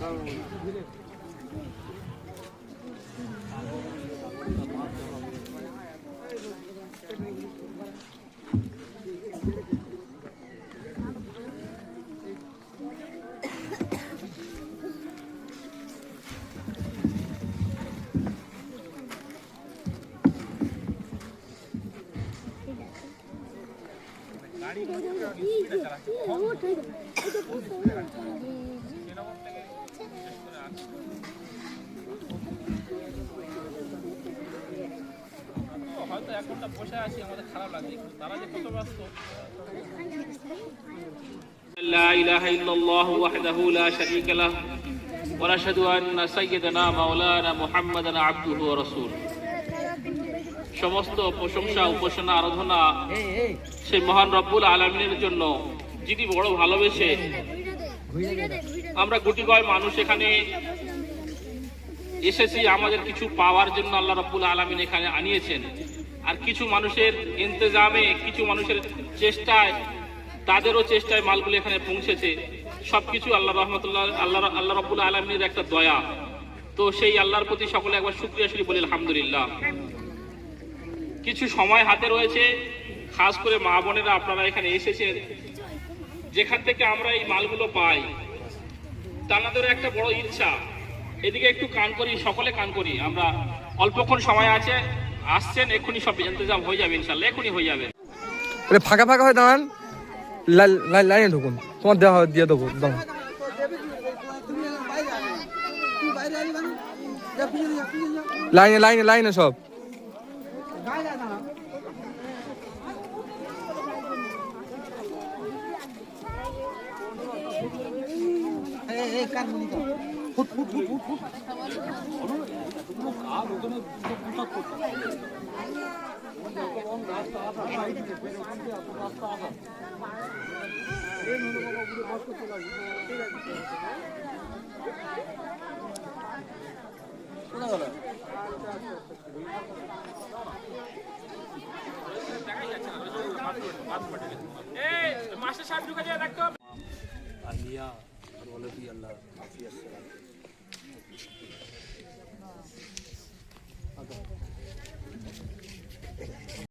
হয়তো এক বসে আছি, আমাদের খারাপ লাগে তারা যে কত ব্যস্ত। لا إله إلا الله وحده لا شريك له ونشهد أن سيدنا مولانا عبده ورسوله সমস্ত প্রশংসা, উপাসনা, আরাধনা সেই মহান রব্বুল আলমিনের জন্য যিনি বড় ভালোবেসে আমরা গুটি কয় মানুষ এখানে এসেছি, আমাদের কিছু পাওয়ার জন্য আল্লাহ রব্বুল আলমিন এখানে আনিয়েছেন। আর কিছু মানুষের ইন্তজামে, কিছু মানুষের চেষ্টায়, তাদেরও চেষ্টায় মালগুলো এখানে পৌঁছেছে। সবকিছু আল্লাহ রহমতুল্লাহ, আল্লাহ আল্লাহ রব্বুল আলমিনের একটা দয়া। তো সেই আল্লাহর প্রতি সকলে একবার শুক্রিয়া শুরি বলি, আলহামদুলিল্লাহ। কিছু সময় হাতে রয়েছে, খাস করে মা বোনেরা, আপনারা এখানে এসেছেন। যেখান থেকে আমরা এই মালগুলো পাই। তাদের একটা বড় ইচ্ছা। এদিকে একটু কান করি, সকলে কান করি। আমরা অল্পক্ষণ সময় আছে আসছেন এক্ষুনি সব ইন্তজাম হয়ে যাবে ইনশাল্লাহ এক্ষুনি হয়ে যাবে। এটা ফাঁকা ফাঁকা হয়ে দাঁড়ান। লাই- লাই- লাইনে ঢুকুন। তোমার দেওয়া হবে দিয়ে দেবো দাও। লাইনে লাইনে লাইনে সব। মাস্টার সাহেব ঢুকে যায় দেখতে আলিয়া আর ওয়ালাদি আল্লাহ হাফিজ সালাম।